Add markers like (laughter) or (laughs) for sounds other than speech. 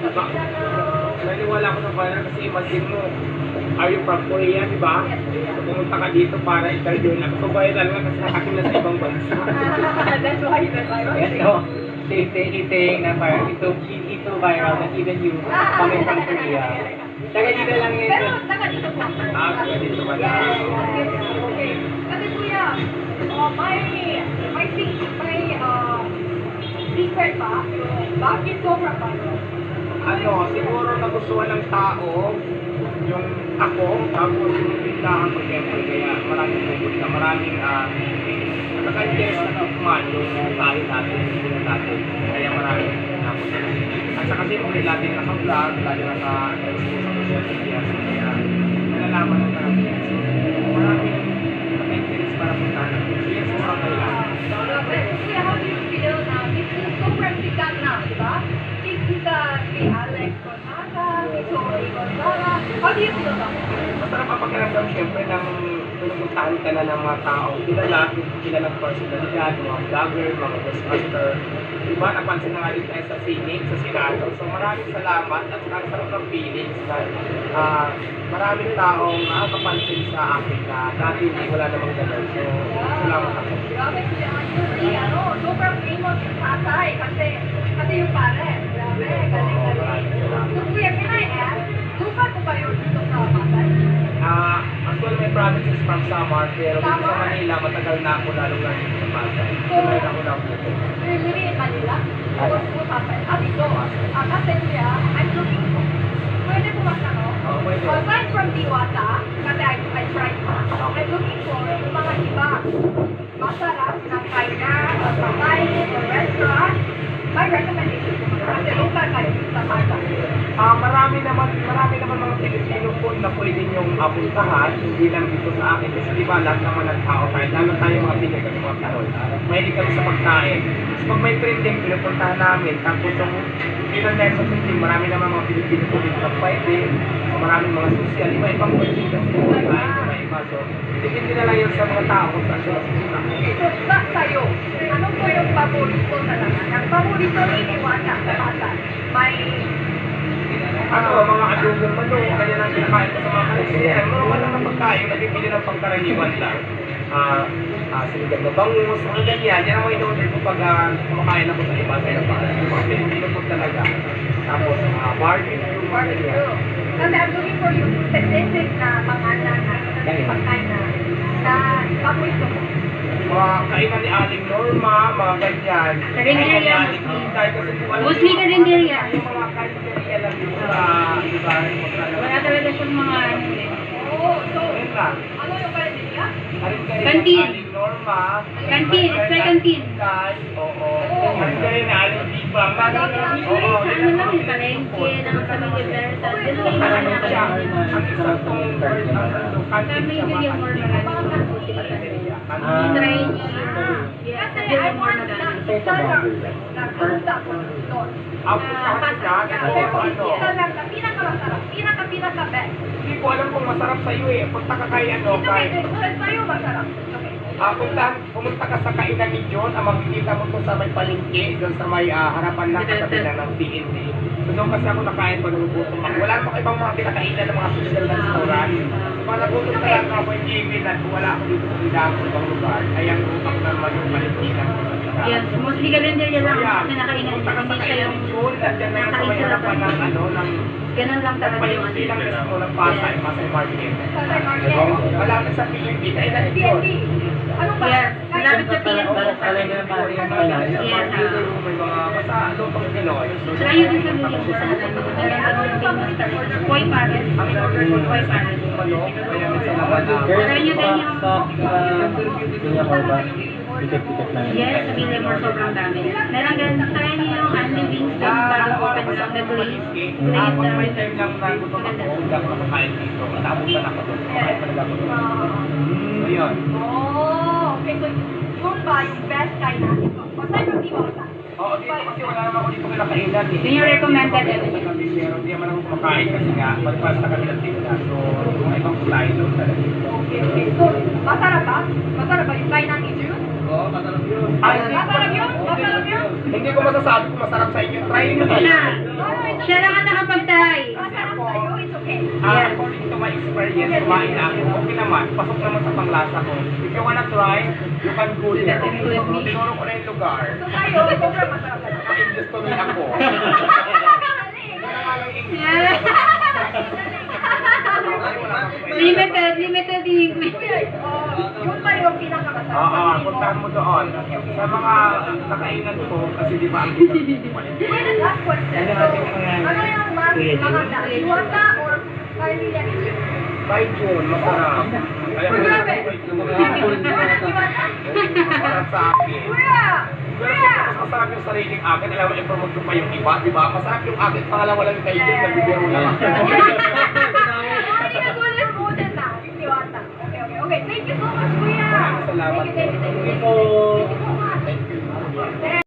Naniwala ko ng viral kasi imagine mo, are you from Korea, di ba? So, pumunta ka dito para interview na. So, viral nga kasi akin na sa ibang bansa. (laughs) That's why you're viral. Ito, eating na parang ito, ito viral na even you coming from Korea. Taga dito lang yun. Pero taga dito po. Ah, kaya dito Yes. Okay. Kasi kuya, uh, may, may, may, uh, secret ba? Bakit sobrang viral? Ano, siguro nagustuhan ng tao yung ako, tapos yung tindahan ko siyempre, kaya maraming pupunta, maraming uh, nakaka-interest na kumain yung tayo natin, yung natin, kaya maraming napunta. At saka siyempre, lagi naka-vlog, lagi naka-expose sa social media, kaya nalalaman ng How do you feel about it? Masarap ang pakiramdam siyempre ng pinupuntahan ka na ng mga tao, kilala, kilala ng personalidad, mga vlogger, mga guestmaster. Diba, napansin na nga rin tayo sa sining, sa Senado. So maraming salamat at ang sarap ng feelings na ah, maraming taong nakakapansin sa akin na dati hindi wala namang ganun. So, salamat ako. Grabe kuya, actually, ano, sobrang famous yung tatay kasi, kasi yung pare. Province is from Samar, pero dito sa? Manila, matagal na ako lalo na dito sa Pasay. Meron ako na dito. You're living in Manila? Ah, dito. Ah, kasi kuya, I'm looking for, pwede po magtanong? Oo, pwede. Aside from Diwata, kasi I, I tried po, I'm looking for mga iba masarap na kainan, or pagkain, or restaurant. My recommendation kayo sa Pasay. Ah, marami naman, marami naman mga Pilipino food na pwede niyong apuntahan, hindi lang dito sa akin. Kasi di ba, lahat naman ng tao tayo, lalo tayo mga kami mga Pinoy. Mahilig kami sa pagkain. Tapos pag may trending, pinupuntahan namin. Tapos yung pinanay sa trending, marami naman mga Pilipino food na pwede. So, maraming mga social, iba-ibang pwede kasi pagkain, iba-iba. So, depende na lang yun sa mga tao kung saan sila so sa ano po yung paborito talaga? Ang paborito ni Diwata sa Pasay? May Ano, mga adobong manok, kanya lang kinakain sa mga karisyan. Mga wala na pagkain, nabibili ng pangkaraniwan lang. Ah, ah, sinigang na bangus, mga ganyan. Yan ang mga in-order ko pag ah, kumakain ako sa iba sa iba. Mga Pilipino po talaga. Tapos, ah, barbecue, barbecue. Kasi I'm looking for yung specific na pangalan na na pagkain na na paborito mo. Mga kainan ni Aling Norma, mga ganyan. Karinderya, mostly. Ano yung- karinderya. Yung mga karinderya lang dito sa iba. Wala talaga siyang mga ano eh. Oo, so, ano yung karinderya? Kantin. Aling Norma. Kantin, it's like kantin. Oo. Kantin na aling Dipa. Usually sa ano lang yung palengke, ng sa Miguel Berta. Doon lang yung mga nakakita. Ang isa kong ano, Sa may siya William mga Moore kantin. marami. Ah. Niyo. Yes, sa want na marami. isa lang na punta ko doon. Ako sa kanila, Pero ano, isa lang na pinakamasarap, pinaka-pinaka best. hindi ko alam kung masarap sa iyo eh. Punta ka kay ano, Ito kay... sa'yo masarap. Ah, punta, pumunta ka sa kainan ni John, ang makikita mo to sa may palengke, doon sa may ah, harapan ng katabi na ng PND. So doon kasi ako nakain pa nung gutom ako. Wala pa ibang mga pinakainan ng mga social na restaurant. So parang gutom talaga ako yung Jimmy at wala ako dito sa tindahan sa ibang lugar. Kaya ang gutom ko naman yung palengke Yes, mostly karinderya lang Ayan, na nakainan. punta ka sa Hindi siya yung na yan sa ano, ng ganun lang talaga yung ano. ng resto ng Pasay, Pasay Market. Pasay Market. Malapit sa John. PND. Ano ba? Yes, malapit sa PND. May mga basta lutong Pinoy. Try yun sa Moore na ano. Meron ka ng famous tartar. Koi pares. Ang in-order ko Koi ay pares. manok, kaya may sa mga na. Try nyo din ko ba? Na yun. Yes, William Moore sobrang dami. Meron ganun. Try nyo yung Andy Wings doon bago open lang. The glaze. Ah, Glaze pag may na. time lang na hindi ako makakain dito. Naabutan ako doon. Kumakain talaga ako doon. So, yun. Oh, okay. So, yun ba yung best kainan dito? Aside from Diwata. Oo, dito kasi wala naman ako dito kinakainan. eh. Yun yung recommended. Pero hindi naman ako kumakain kasi nga, magpas sa kabilang tingnan. So, mga ibang kulay doon talaga. Okay, okay. So, masarap ba? Masarap ba yung kainan masarap yun. Masarap yun? Masarap? Hindi ko masasabi kung masarap sa inyo. Try nyo Na. Siya lang Ah, according to my experience, kumain na ako. Okay naman, pasok naman sa panglasa ko. If you wanna try, you can go there. Tinuro ko na yung lugar. So kayo, sobrang masarap Pa-English tuloy ako. Limited, limited English. Yun pa yung pinakamasarap. Oo, puntahan mo doon. Sa mga nakainan ko, kasi di ba ang (laughs) Wait, last question. So, ano yung mas maganda? Iwata or chicken? By June, masarap. Kaya ko Grabe. Masarap sa akin. Kuya! Masarap yung sariling akin, alam mo, i-promote ko pa yung iba, di ba? Masarap yung akin, pangalawa lang kayo, nagbibiro naman. Hindi ka gulat mo (laughs) (laughs) din na. Iwata. Okay, okay, okay. Thank you so much, Kuya. Salamat thank you. po.